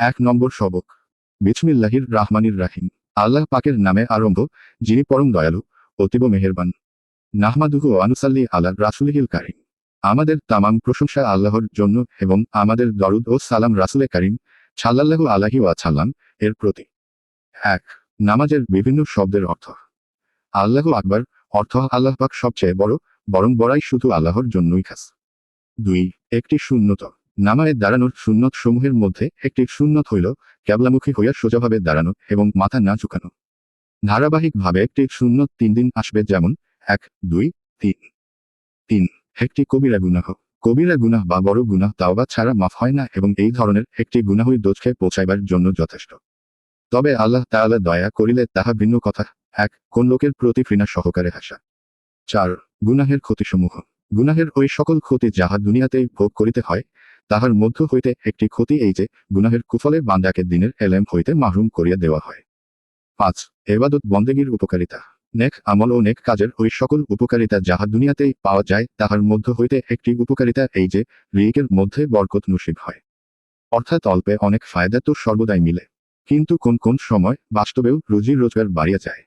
এক নম্বর সবক বিসমিল্লাহির রাহমানির রাহিম। আল্লাহ পাকের নামে আরম্ভ, যিনি পরম দয়ালু, অতীব মেহেরবান। নাহমাদুহু আনুসাল্লি আল্লাহ রাসুলহিল কারিম। আমাদের তামাম প্রশংসা আল্লাহর জন্য এবং আমাদের দরুদ ও সালাম রাসুলে কারিম ছাল্লাল্লাহু আলাহি ওয়া ছাল্লাম এর প্রতি। এক, নামাজের বিভিন্ন শব্দের অর্থ। আল্লাহ আকবার, অর্থ আল্লাহ পাক সবচেয়ে বড়, বরং বড়াই শুধু আল্লাহর জন্যই খাস। দুই, একটি শূন্যত। নামায় দাঁড়ানোর সুন্নত সমূহের মধ্যে একটি সুন্নত হইল ক্যাবলামুখী হইয়া সোজাভাবে দাঁড়ানো এবং মাথা না ঝুঁকানো। ধারাবাহিকভাবে একটি সুন্নত তিন দিন আসবে যেমন এক, দুই, তিন। তিন, একটি কবিরা গুনাহ। কবিরা গুনাহ বা বড় গুনাহ তাওবা ছাড়া মাফ হয় না এবং এই ধরনের একটি গুনাহই দোষকে পৌঁছাইবার জন্য যথেষ্ট। তবে আল্লাহ তাআলা দয়া করিলে তাহা ভিন্ন কথা। এক, কোন লোকের প্রতি ঘৃণা সহকারে হাসা। চার, গুনাহের ক্ষতিসমূহ। গুনাহের ওই সকল ক্ষতি যাহা দুনিয়াতেই ভোগ করিতে হয় তাহার মধ্য হইতে একটি ক্ষতি এই যে, গুনাহের কুফলে বান্দাকে দিনের এলেম হইতে মাহরুম করিয়া দেওয়া হয়। পাঁচ, এবাদত বন্দেগীর উপকারিতা। নেক আমল ও নেক কাজের ওই সকল উপকারিতা যাহা দুনিয়াতেই পাওয়া যায়, তাহার মধ্য হইতে একটি উপকারিতা এই যে, রিকের মধ্যে বরকত নসিব হয়। অর্থাৎ অল্পে অনেক ফায়দা তো সর্বদাই মিলে। কিন্তু কোন কোন সময় বাস্তবেও রুজি রোজগার বাড়িয়া যায়।